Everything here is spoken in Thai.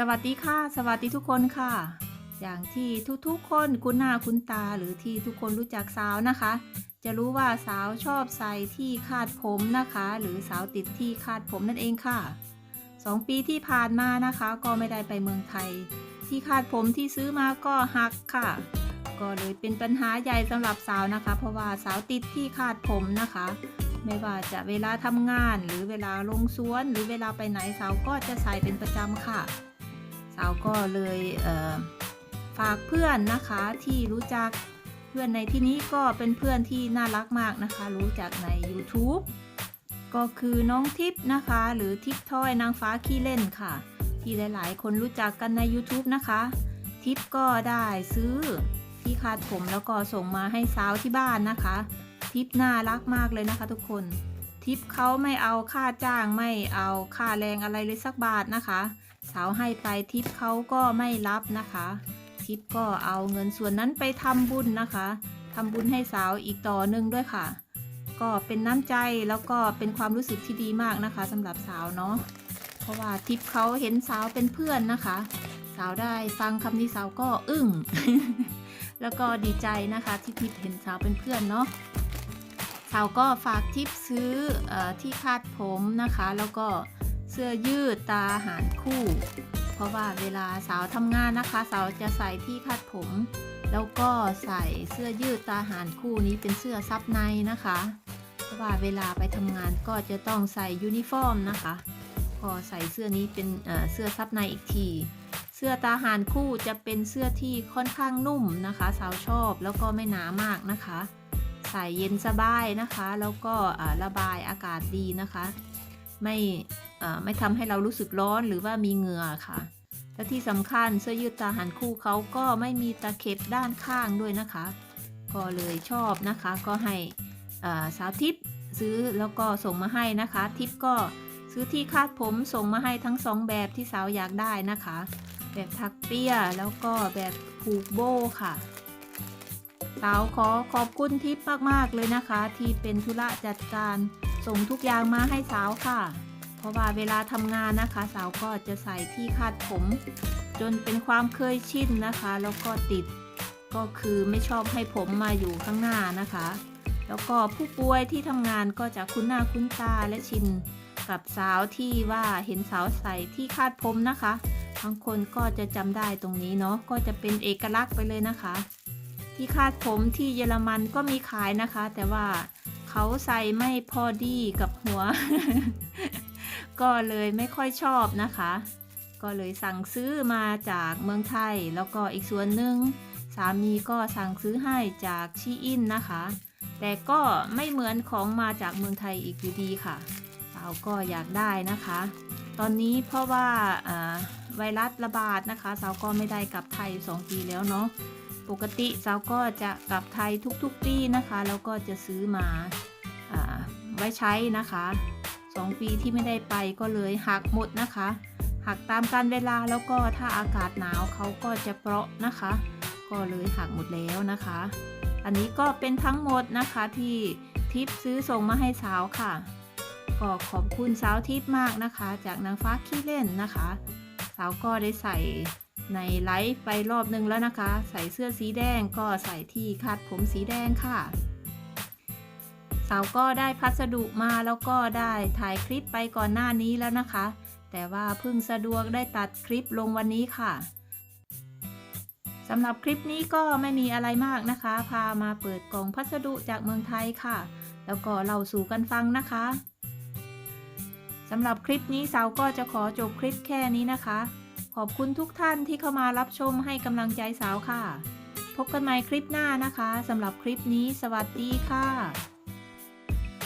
สวัสดีค่ะ สวัสดีทุกคนค่ะ อย่างที่ทุกๆคนคุ้นหน้าคุ้นตาหรือที่ทุกคนรู้จักสาวนะคะ จะรู้ว่าสาวชอบใส่ที่คาดผมนะคะ หรือสาวติดที่คาดผมนั่นเองค่ะสองปีที่ผ่านมานะคะ ก็ไม่ได้ไปเมืองไทย ที่คาดผมที่ซื้อมาก็หักค่ะ ก็เลยเป็นปัญหาใหญ่สำหรับสาวนะคะ เพราะว่าสาวติดที่คาดผมนะคะไม่ว่าจะเวลาทำงานหรือเวลาลงสวน หรือเวลาไปไหนสาวก็จะใส่เป็นประจำค่ะ สาก็เลยเฝากเพื่อนนะคะที่รู้จักเพื่อนในที่นี้ก็เป็นเพื่อนที่น่ารักมากนะคะ รู้จักใน YouTube ก็คือน้องทิพย์นะคะ หรือทิพย์ทอยนางฟ้าขี้เล่นค่ะ ที่หลายๆ คนรู้จักกันใน YouTube นะคะ ทิพย์ก็ได้ซื้อที่คาดผมแล้วก็ส่งมาให้สาวที่บ้านนะคะ ทิปน่ารักมากเลยนะคะ ทุกคนทิปเขาไม่เอาค่าจ้างไม่เอาค่าแรงอะไรเลยสักบาทนะคะ สาวให้ไปทิปเขาก็ไม่รับนะคะ ทิปก็เอาเงินส่วนนั้นไปทำบุญนะคะทำบุญให้สาวอีกต่อหนึ่งด้วยค่ะ ก็เป็นน้ำใจแล้วก็เป็นความรู้สึกที่ดีมากนะคะสำหรับสาวเนาะเพราะว่าทิปเขาเห็นสาวเป็นเพื่อนนะคะ สาวได้ฟังคำนี้สาวก็อึ้งแล้วก็ดีใจนะคะที่ทิปเห็นสาวเป็นเพื่อนเนาะสาวก็ฝากทิปซื้ออที่คาดผมนะคะ แล้วก็ สื้อยืดตาหารคู่ เพราะว่าเวลาสาวทำงานนะคะ สาวจะใส่ที่คาดผม แล้วก็ใส่เสื้อยืดตาหารคู่นี้เป็นเสื้อซับในนะคะ เพราะว่าเวลาไปทำงานก็จะต้องใส่ยูนิฟอร์มนะคะก็ใส่เสื้อนี้เป็นเสื้อซับในอีกทีเสื้อตาหารคู่จะเป็นเสื้อที่ค่อนข้างนุ่มนะคะ สาวชอบแล้วก็ไม่หนามากนะคะ ใส่เย็นสบายนะคะ แล้วก็ระบายอากาศดีนะคะ ไม่ ไม่ทำให้เรารู้สึกร้อนหรือว่ามีเหงื่อค่ะ และที่สำคัญเสื้อยืดตาหันคู่เขาก็ไม่มีตะเข็บด้านข้างด้วยนะคะ ก็เลยชอบนะคะก็ให้สาวทิพซื้อแล้วก็ส่งมาให้นะคะ ทิพก็ซื้อที่คาดผมส่งมาให้ทั้งสองแบบที่สาวอยากได้นะคะ แบบทักเปียแล้วก็แบบผูกโบค่ะสาวขอขอบคุณทิปมากๆเลยนะคะ ที่เป็นธุระจัดการส่งทุกอย่างมาให้สาวค่ะ เพราะว่าเวลาทำงานนะคะ สาวก็จะใส่ที่คาดผม จนเป็นความเคยชินนะคะ แล้วก็ติดก็คือไม่ชอบให้ผมมาอยู่ข้างหน้านะคะ แล้วก็ผู้ป่วยที่ทำงานก็จะคุ้นหน้าคุ้นตาและชินกับสาวที่ว่าเห็นสาวใส่ที่คาดผมนะคะบางคนก็จะจำได้ตรงนี้เนาะก็จะเป็นเอกลักษณ์ไปเลยนะคะ ที่คาดผมที่เยอรมันก็มีขายนะคะ แต่ว่าเขาใส่ไม่พอดีกับหัว ก็เลยไม่ค่อยชอบนะคะ ก็เลยสั่งซื้อมาจากเมืองไทย แล้วก็อีกส่วนหนึ่งสามีก็สั่งซื้อให้จากชีอินนะคะ แต่ก็ไม่เหมือนของมาจากเมืองไทยอีกอยู่ดีค่ะสาก็อยากได้นะคะ ตอนนี้เพราะว่าอ่าไวรัสระบาดนะคะสาวก็ไม่ได้กลับไทย 2 ปีแล้วเนาะปกติสาวก็จะกลับไทยทุกๆปีนะคะ แล้วก็จะซื้อมาอ่าไว้ใช้นะคะ 2 ปีที่ไม่ได้ไปก็เลยหักหมดนะคะหักตามการเวลาแล้วก็ถ้าอากาศหนาวเขาก็จะเปราะนะคะ ก็เลยหักหมดแล้วนะคะ อันนี้ก็เป็นทั้งหมดนะคะที่ทิปซื้อส่งมาให้สาวค่ะ ก็ขอบคุณสาวทิพย์มากนะคะ จากนางฟ้าขี้เล่นนะคะ สาวก็ได้ใส่ในไลฟ์ไปรอบนึงแล้วนะคะ ใส่เสื้อสีแดงก็ใส่ที่คาดผมสีแดงค่ะ สาวก็ได้พัสดุมาแล้วก็ได้ถ่ายคลิปไปก่อนหน้านี้แล้วนะคะ แต่ว่าเพิ่งสะดวกได้ตัดคลิปลงวันนี้ค่ะสำหรับคลิปนี้ก็ไม่มีอะไรมากนะคะ พามาเปิดกล่องพัสดุจากเมืองไทยค่ะ แล้วก็เล่าสู่กันฟังนะคะสำหรับคลิปนี้สาวก็จะขอจบคลิปแค่นี้นะคะ ขอบคุณทุกท่านที่เข้ามารับชมให้กำลังใจสาวค่ะ พบกันใหม่คลิปหน้านะคะสำหรับคลิปนี้ สวัสดีค่ะ